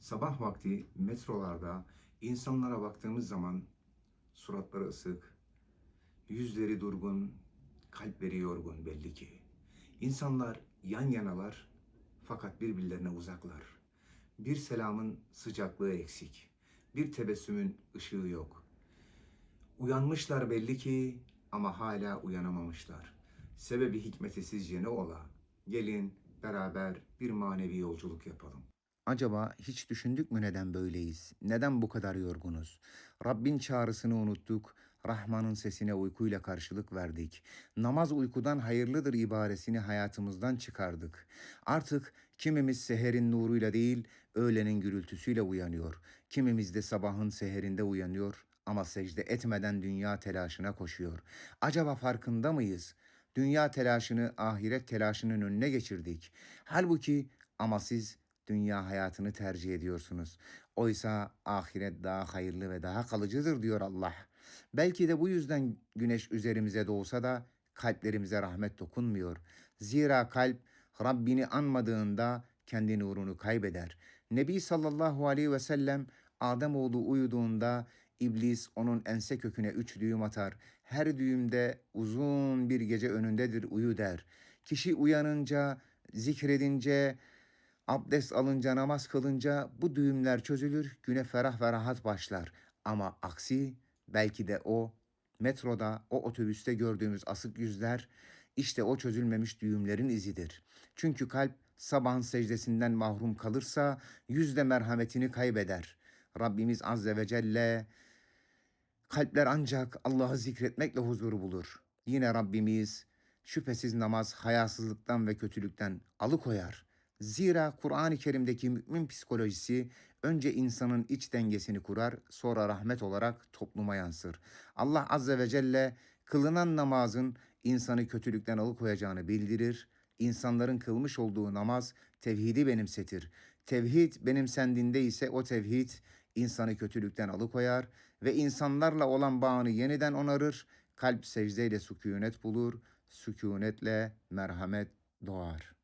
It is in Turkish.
Sabah vakti metrolarda insanlara baktığımız zaman suratları ısık, yüzleri durgun, kalpleri yorgun belli ki. İnsanlar yan yanalar fakat birbirlerine uzaklar. Bir selamın sıcaklığı eksik. Bir tebessümün ışığı yok. Uyanmışlar belli ki ama hala uyanamamışlar. Sebebi hikmeti sizce ne ola? Gelin beraber bir manevi yolculuk yapalım. Acaba hiç düşündük mü neden böyleyiz? Neden bu kadar yorgunuz? Rabbin çağrısını unuttuk. Rahman'ın sesine uykuyla karşılık verdik. Namaz uykudan hayırlıdır ibaresini hayatımızdan çıkardık. Artık kimimiz seherin nuruyla değil, öğlenin gürültüsüyle uyanıyor. Kimimiz de sabahın seherinde uyanıyor ama secde etmeden dünya telaşına koşuyor. Acaba farkında mıyız? Dünya telaşını ahiret telaşının önüne geçirdik. Halbuki ama siz dünya hayatını tercih ediyorsunuz. Oysa ahiret daha hayırlı ve daha kalıcıdır diyor Allah. Belki de bu yüzden güneş üzerimize doğsa da kalplerimize rahmet dokunmuyor. Zira kalp Rabbini anmadığında kendi nurunu kaybeder. Nebi sallallahu aleyhi ve sellem Ademoğlu uyuduğunda İblis onun ense köküne üç düğüm atar. Her düğümde uzun bir gece önündedir uyu der. Kişi uyanınca, zikredince, abdest alınca, namaz kılınca bu düğümler çözülür, güne ferah ve rahat başlar. Ama aksi belki de o metroda, o otobüste gördüğümüz asık yüzler işte o çözülmemiş düğümlerin izidir. Çünkü kalp sabahın secdesinden mahrum kalırsa yüzde merhametini kaybeder. Rabbimiz Azze ve Celle kalpler ancak Allah'ı zikretmekle huzuru bulur. Yine Rabbimiz şüphesiz namaz hayasızlıktan ve kötülükten alıkoyar. Zira Kur'an-ı Kerim'deki mümin psikolojisi önce insanın iç dengesini kurar, sonra rahmet olarak topluma yansır. Allah Azze ve Celle kılınan namazın insanı kötülükten alıkoyacağını bildirir. İnsanların kılmış olduğu namaz tevhidi benimsetir. Tevhid benimsendiğinde ise o tevhid insanı kötülükten alıkoyar ve insanlarla olan bağını yeniden onarır. Kalp secdeyle sükunet bulur, sükunetle merhamet doğar.''